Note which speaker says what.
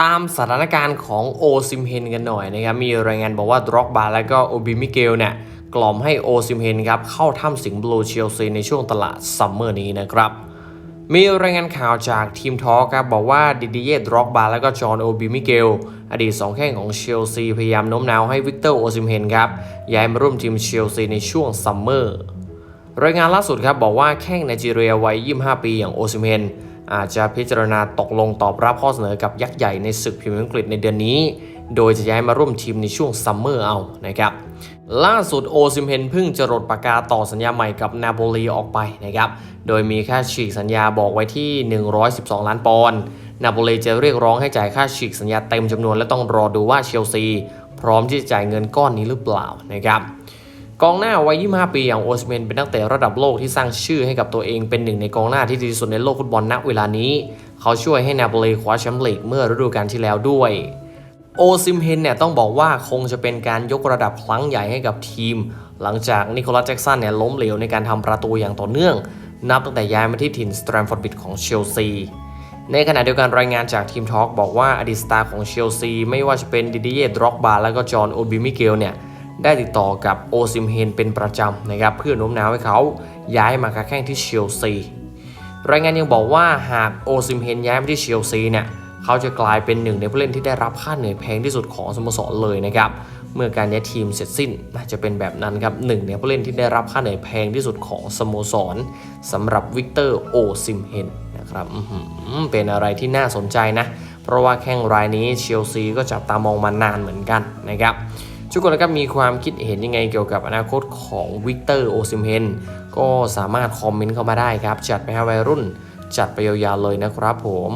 Speaker 1: ตามสถานการณ์ของโอซิมเฮนกันหน่อยนะครับมีรายงานบอกว่าดร็อกบาและก็โอบิมิเกลเนี่ยกล่อมให้โอซิมเฮนครับเข้าถ้ำสิงบลูเชลซีในช่วงตลาดซัมเมอร์นี้นะครับมีรายงานข่าวจากทีมทอกครับบอกว่าดิดิเย่ดร็อกบาและก็จอห์นโอบิมิเกลอดีตสองแข้งของเชลซีพยายามโน้มน้าวให้วิกเตอร์โอซิมเฮนครับย้ายมาร่วมทีมเชลซีในช่วงซัมเมอร์รายงานล่าสุดครับบอกว่าแข้งไนจีเรียวัย 25 ปีอย่างโอซิมเฮน อาจจะพิจารณาตกลงตอบรับข้อเสนอกับยักษ์ใหญ่ในศึกพรีเมียร์อังกฤษในเดือนนี้ โดยจะย้ายมาร่วมทีมในช่วงซัมเมอร์เอานะครับล่าสุดโอซิมเฮนเพิ่งจะรดปากกาต่อสัญญาใหม่กับนาโปลีออกไปนะครับ โดยมีค่าฉีกสัญญาบอกไว้ที่ 112 ล้านปอนด์นาโปลีจะเรียกร้องให้จ่ายค่าฉีกสัญญาเต็มจำนวนและต้องรอดูว่าเชลซี พร้อมที่จะจ่ายเงินก้อนนี้หรือเปล่านะครับ กองหน้าวัย 25 ปีอย่างโอซิเมนเป็นนักเตะระดับโลกที่สร้างชื่อให้กับตัวเองเป็นหนึ่งในกองหน้าที่ดีที่สุดในโลกฟุตบอลณเวลานี้ เขาช่วยให้นาโปลีคว้าแชมป์ลีกเมื่อฤดูกาลที่แล้วด้วย โอซิมเฮนเนี่ยต้องบอกว่าคงจะเป็นการยกระดับครั้งใหญ่ให้กับทีม หลังจากนิโคลัสแจ็กสันเนี่ยล้มเหลวในการทำประตูอย่างต่อเนื่อง นับตั้งแต่ย้ายมาที่ถิ่นสแตรมฟอร์ดบิดของเชลซีในขณะเดียวกันรายงานจากทีมทอล์กบอกว่าอดีตสตาร์ของเชลซีไม่ว่าจะเป็นดิดิเย่ดร็อกบาแล้วก็จอห์นโอบิมิเกลเนี่ย ได้ติดต่อกับโอซิมเฮนเป็นประจำนะครับเพื่อโน้มน้าวให้เขาย้ายมาค้าแข่งที่เชลซี รายงานยังบอกว่าหากโอซิมเฮนย้ายมาที่เชลซีเนี่ยเขาจะกลายเป็นหนึ่งในผู้เล่นที่ได้รับค่าเหนื่อยแพงที่สุดของสโมสรเลยนะครับเมื่อการย้ายทีมเสร็จสิ้นน่าจะเป็นแบบนั้นครับหนึ่งในผู้เล่นที่ได้รับค่าเหนื่อยแพงที่สุดของสโมสรสำหรับวิกเตอร์โอซิมเฮนนะครับเป็นอะไรที่น่าสนใจนะ เพราะว่าแข้งรายนี้เชลซีก็จับตามองมานานเหมือนกันนะครับ ทุกคนนะครับมีความคิดเห็นยังไงเกี่ยวกับอนาคตของวิกเตอร์โอซิมเฮนก็สามารถคอมเมนต์เข้ามาได้ครับ จัดไปให้วัยรุ่น จัดไปยาวๆเลยนะครับผม